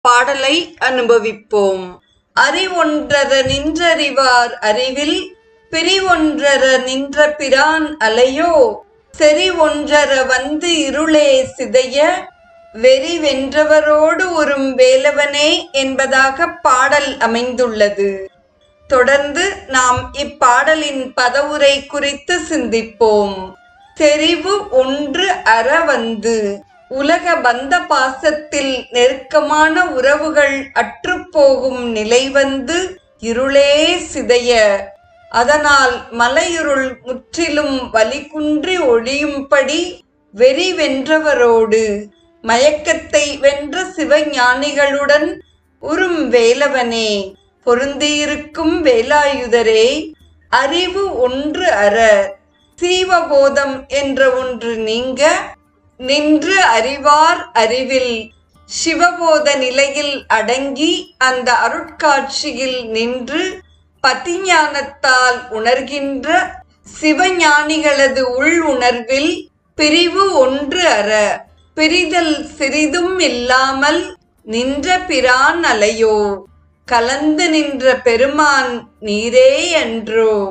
பாடலை அனுபவிப்போம். அறிவொன்றர நின்றறிவார் அறிவில் பிரிவொன்றர நின்ற பிரான் அலையோ செறி ஒன்றர வந்து இருளே சிதைய வெறி வென்றவரோடு உறும் வேலவனே என்பதாக பாடல் அமைந்துள்ளது. தொடர்ந்து நாம் இப்பாடலின் பதவுரை குறித்து சிந்திப்போம். தெரிவு ஒன்று அற வந்து உலக பந்த பாசத்தில் நெருக்கமான உறவுகள் அற்றுப்போகும் நிலை வந்து இருளே சிதைய. அதனால் மலையிருள் முற்றிலும் வலிகுன்றி ஒழியும்படி வெறி வென்றவரோடு மயக்கத்தை வென்ற சிவஞானிகளுடன் உறும் வேலவனே. பொருந்தியிருக்கும் வேலாயுதரே அறிவு ஒன்று அற சீவபோதம் என்ற ஒன்று நீங்க நின்று அறிவார் அறிவில் சிவபோத நிலையில் அடங்கி அந்த அருட்காட்சியில் நின்று பதிஞானத்தால் உணர்கின்ற சிவஞானிகளது உள் உணர்வில் பிரிவு ஒன்று அற. பிரிதல் சிறிதும் இல்லாமல் நின்ற பிரான் அலையோ. கலந்து நின்ற பெருமான் நீரே என்றோ